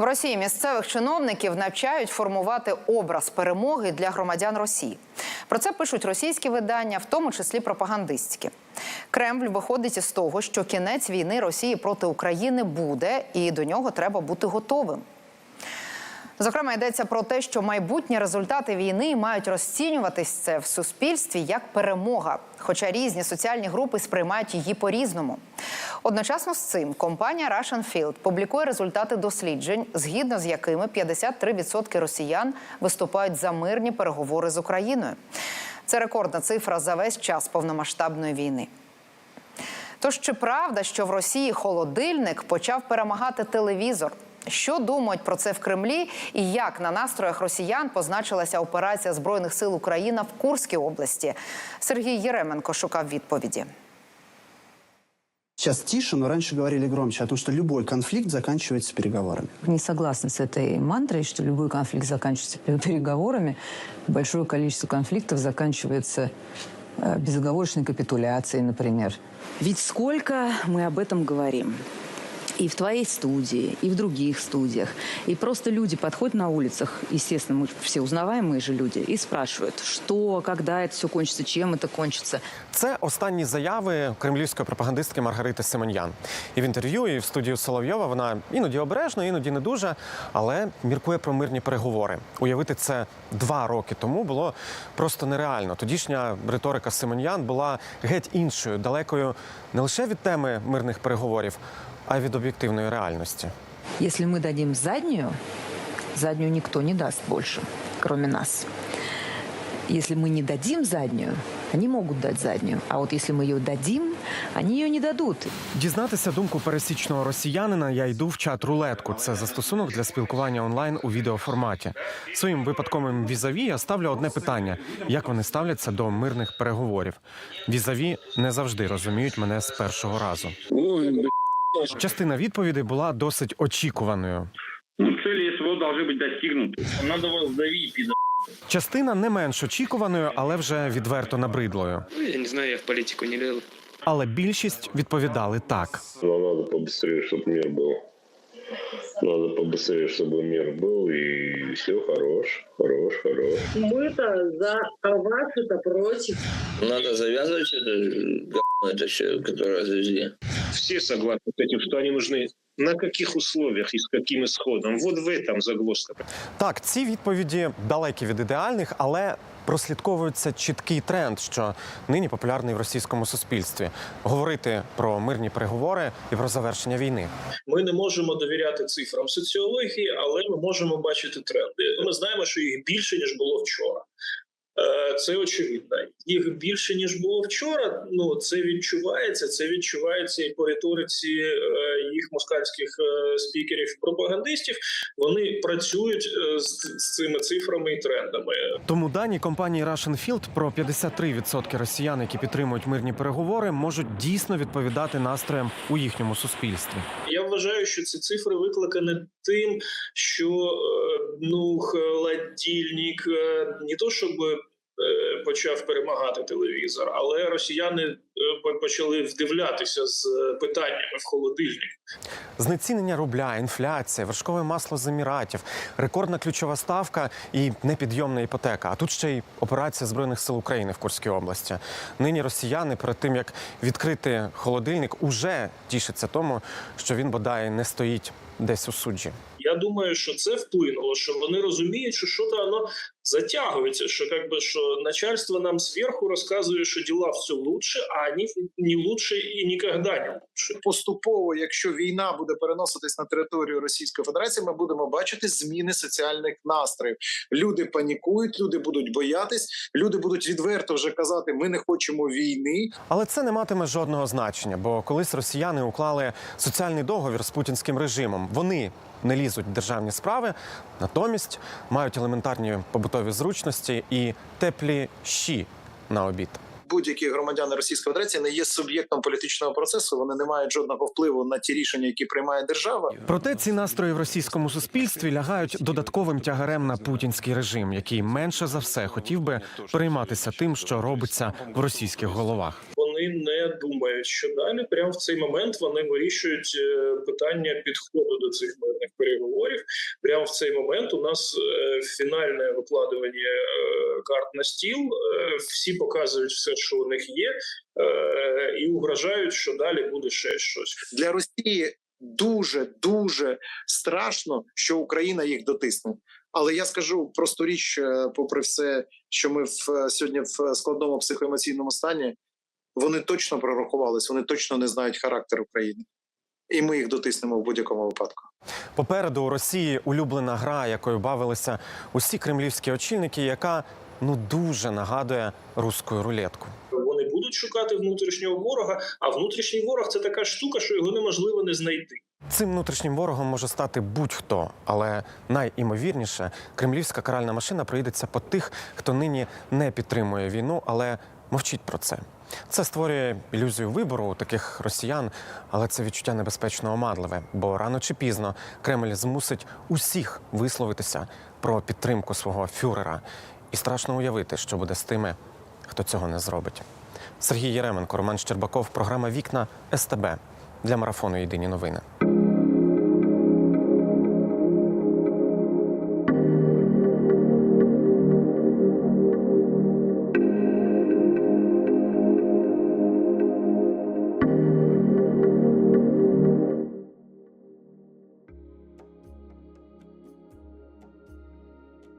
В Росії місцевих чиновників навчають формувати образ перемоги для громадян Росії. Про це пишуть російські видання, в тому числі пропагандистські. Кремль виходить із того, що кінець війни Росії проти України буде, і до нього треба бути готовим. Зокрема, йдеться про те, що майбутні результати війни мають розцінюватись це в суспільстві як перемога, хоча різні соціальні групи сприймають її по-різному. Одночасно з цим компанія Russian Field публікує результати досліджень, згідно з якими 53% росіян виступають за мирні переговори з Україною. Це рекордна цифра за весь час повномасштабної війни. Тож чи правда, що в Росії холодильник почав перемагати телевізор? Що думають про це в Кремлі, і як на настроях росіян позначилася операція збройних сил України в Курській області? Сергій Єременко шукав відповіді. Сейчас тише, но раньше говорили громче о том, что любой конфликт заканчивается переговорами. Не согласна с этой мантрой, что любой конфликт заканчивается пе- переговорами. Большое количество конфликтов заканчивается э, безоговорочной капитуляцией, например. Ведь сколько мы об этом говорим. И в твоей студии, и в других студиях. И просто люди подходят на улицах, естественно, мы все узнаваемые же люди, и спрашивают, что, когда это все кончится, чем это кончится. Це останні заяви кремлівської пропагандистки Маргарити Симоньян. І в інтерв'ю, і в студію Соловйова вона іноді обережно, іноді не дуже, але міркує про мирні переговори. Уявити це два роки тому було просто нереально. Тодішня риторика Симоньян була геть іншою, далекою не лише від теми мирних переговорів, а й від об'єктивної реальності. Если мы дадим заднюю, заднюю никто не даст больше, кроме нас. Если мы не дадим заднюю, они могут дать заднюю. А вот если мы ее дадим, они ее не дадут. Дізнатися думку пересічного росіянина я йду в чат рулетку. Це застосунок для спілкування онлайн у відеоформаті. Своїм випадковим візаві я ставлю одне питання: як вони ставляться до мирних переговорів. Візаві не завжди розуміють мене з першого разу. Ой, бля. Частина відповідей була досить очікуваною. Ну, цели СВО должны быть достигнуты. Надо вас давить, пидор. Частина не менш очікуваною, але вже відверто набридлою. Ну, я не знаю, я в политику не лезу. Але більшість відповідали так. Нам надо побыстрее, чтобы мир был. Надо побыстрее, чтобы мир был, и все, хорош, хорош, хорош. Мы-то за, а ваши-то против. Надо завязывать это говно, это все, которое завезли. все согласны с этим, что они нужны. На каких условиях и с каким исходом? Вот в этом загвоздка. Так, ці відповіді далекі від ідеальних, але прослідковується чіткий тренд, що нині популярний в російському суспільстві говорити про мирні переговори і про завершення війни. Ми не можемо довіряти цифрам соціології, але ми можемо бачити тренди. Ми знаємо, що їх більше ніж було вчора. Е, Це очевидно. Їх більше ніж було вчора. Ну це відчувається. Це відчувається і по риториці е, їх москальських е, спікерів пропагандистів. Вони працюють з, з цими цифрами і трендами. Тому дані компанії Russian Field про 53% росіян, які підтримують мирні переговори, можуть дійсно відповідати настроям у їхньому суспільстві. Я вважаю, що ці цифри викликані тим, що ну холодильник не то щоб почав перемагати телевізор, але росіяни е, почали вдивлятися з е, питаннями в холодильник. Знецінення рубля, інфляція, вершкове масло з Еміратів, рекордна ключова ставка і непідйомна іпотека. А тут ще й операція збройних сил України в Курській області. Нині росіяни перед тим як відкрити холодильник, уже тішаться тому, що він бодай не стоїть десь у суджі. Я думаю, що це вплинуло, що вони розуміють, що що-то воно затягується, що как би що начальство нам зверху розказує, що діла все лучше, а вони не лучше і ніколи не лучше. поступово, якщо війна буде переноситись на територію Російської Федерації, ми будемо бачити зміни соціальних настроїв. Люди панікують, люди будуть боятись, люди будуть відверто вже казати: ми не хочемо війни. Але це не матиме жодного значення, бо колись росіяни уклали соціальний договір з путінським режимом. Вони не лізуть в державні справи, натомість мають елементарні побутові зручності і теплі щі на обід. Будь-які громадяни Російської Федерації не є суб'єктом політичного процесу. Вони не мають жодного впливу на ті рішення, які приймає держава. Проте ці настрої в російському суспільстві лягають додатковим тягарем на путінський режим, який менше за все хотів би перейматися тим, що робиться в російських головах. Вони не думають, що далі. Прямо в цей момент вони вирішують е, питання підходу до цих мирних переговорів. Прямо в цей момент у нас е, фінальне викладування е, карт на стіл. Всі показують все, що у них є, і угрожають, що далі буде ще щось. Для Росії дуже дуже страшно, що Україна їх дотисне. Але я скажу просту річ, попри все, що ми в сьогодні в складному психоемоційному стані, вони точно прорахувались, вони точно не знають характер України, і ми їх дотиснемо в будь-якому випадку. Попереду у Росії улюблена гра, якою бавилися усі кремлівські очільники, яка ну дуже нагадує руську рулетку. Вони будуть шукати внутрішнього ворога, а внутрішній ворог це така штука, що його неможливо не знайти. Цим внутрішнім ворогом може стати будь-хто, але найімовірніше кремлівська каральна машина проїдеться по тих, хто нині не підтримує війну, але мовчить про це. Це створює ілюзію вибору у таких росіян, але це відчуття небезпечно оманливе, бо рано чи пізно Кремль змусить усіх висловитися про підтримку свого фюрера. І страшно уявити, що буде з тими, хто цього не зробить. Сергій Єременко, Роман Щербаков, програма Вікна СТБ для марафону Єдині новини.